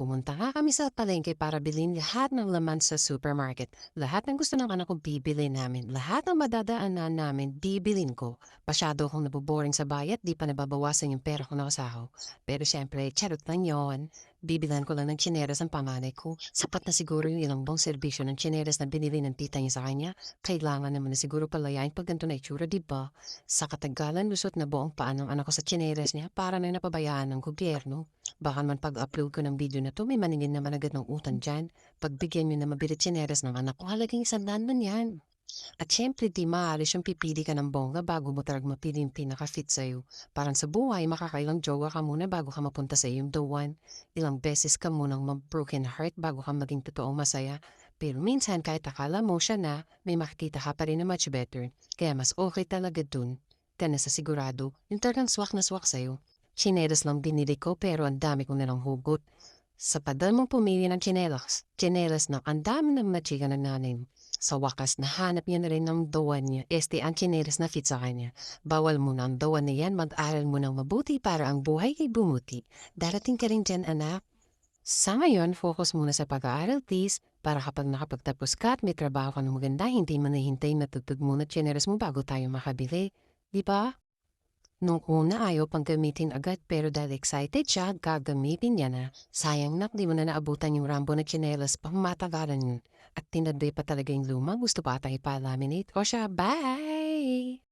pumunta nga kami sa palengke para bilhin lahat ng laman sa supermarket. Lahat ng gusto ng anak ko bibili namin. Lahat ng madadaanan namin, bibilin ko. Pasyado akong naboboring sa bayat, di pa nababawasan yung pera ko nakasaho. Pero syempre, charot lang yon. Bibilan ko lang ng tsineras ang panganay ko. Sapat na siguro yung ilang buong serbisyo ng tsineras na binili ng tita niya sa kanya. Kailangan naman na siguro palayain pag ganito na itsura, di ba? Sa katagalan, lusot na buong paan ng anak ko sa tsineras niya para na napabayaan ng gobyerno. Baka man pag-upload ko ng video na to, may maningin naman agad ng utang dyan. Pagbigyan nyo na mabili tsineras ng anak ko, halagang isang daan man yan. At syempre, di maalis yung pipili ka ng bongga bago mo talaga mapili yung pinaka-fit sa'yo. Parang sa buhay, makakailang jowa ka muna bago ka mapunta sa yung the one. Ilang beses ka munang ma-broken heart bago ka maging totoong masaya. Pero minsan, kahit akala mo siya na, may makikita ka pa rin na much better. Kaya mas okay talaga dun. Ka na sigurado, yung talagang swak na swak sa'yo. Chinelas lang binili ko pero ang dami kong nalang hugot. Sa padal mong pumili ng chinelas, chinelas na ang dami ng machika ng nanay. Sa wakas, nahanap niya na rin ng dawan niya. Este ang chinelas na fit sa kanya. Bawal mo na ang dawan na yan, mag-aral mo ng mabuti para ang buhay ay bumuti. Darating ka rin dyan, anak. Sa ngayon, focus muna sa pag-aaral, please. Para kapag nakapagtapos ka at may trabaho ka ng maganda, hindi mo nahintay na tutug muna chinelas mo bago tayo makabili. Di ba? Nung una ayaw pang gamitin agad pero dahil excited siya, gagamitin niya na. Sayang nak, di mo na naabutan yung rambo na chinelas pang matagalan. At tinaday pa talaga yung luma, gusto pa tayo pa-laminate. O siya, bye!